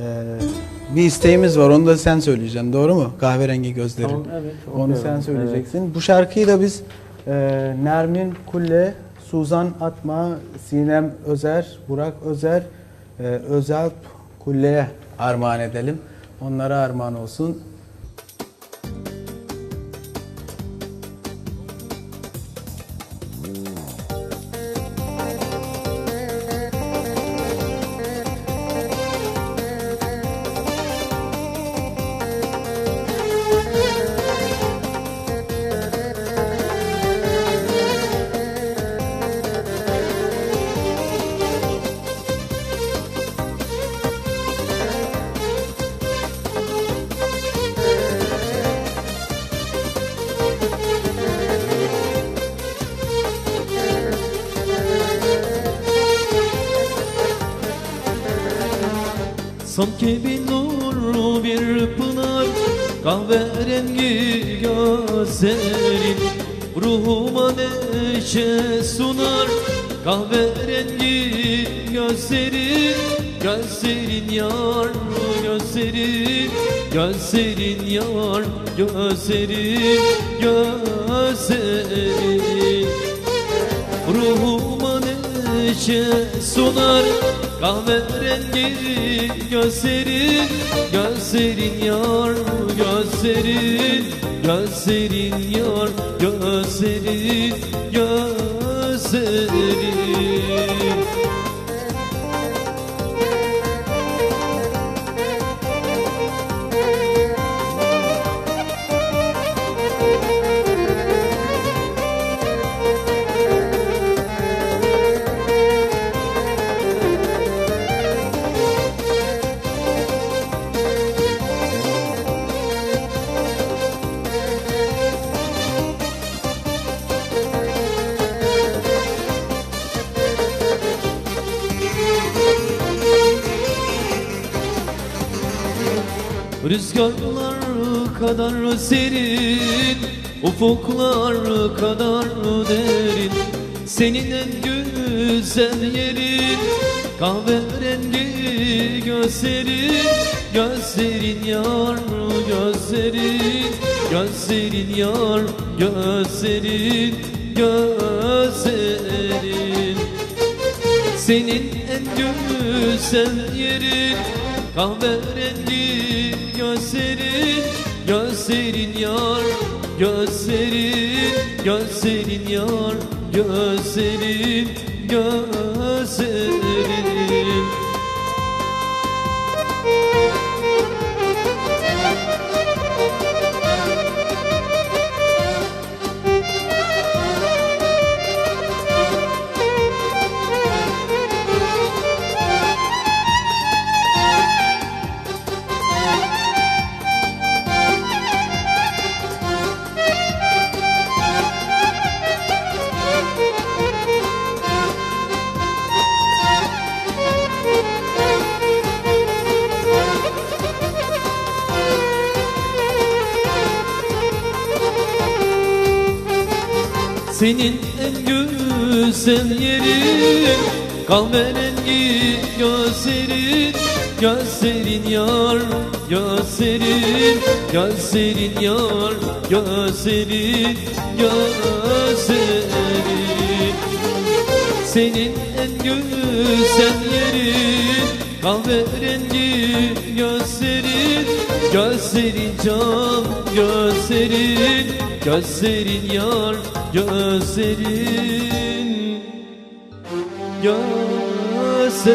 Ee, bir isteğimiz var. Onu da sen söyleyeceksin. Doğru mu? Kahverengi gözlerin. Tamam, evet, Onu okuyorum. sen söyleyeceksin. Bu şarkıyı da biz e, Nermin Kulle, Suzan Atma, Sinem Özer, Burak Özer, e, Özalp Kulle'ye armağan edelim. Onlara armağan olsun. Sanki bir nurlu bir pınar Kahverengi gözlerin Ruhuma neşe sunar. Kahverengi gözlerin Gözlerin yar gözlerin Gözlerin yar gözlerin Gözlerin. Ruhuma neşe sunar Kahverengi gözlerin Gözlerin yar gözlerin? Gözlerin yar gözlerin Gözlerin Rüzgarlar kadar serin Ufuklar kadar derin. Senin en güzel yerin Kahverengi gözlerin. Gözlerin yar gözlerin. Gözlerin yar gözlerin. Gözlerin. Senin en güzel yerin Kahverengi gözlerin Gözlerin yar Gözlerin Gözlerin yar Gözlerin Gözlerin Senin en güzel yerin Kahverengi gözlerin Gözlerin yar Gözlerin Gözlerin yar Gözlerin Gözlerin. Senin en güzel yerin Kahverengi gözlerin Gözlerin can gözlerin Gözlerin yar gözlerin Gözlerin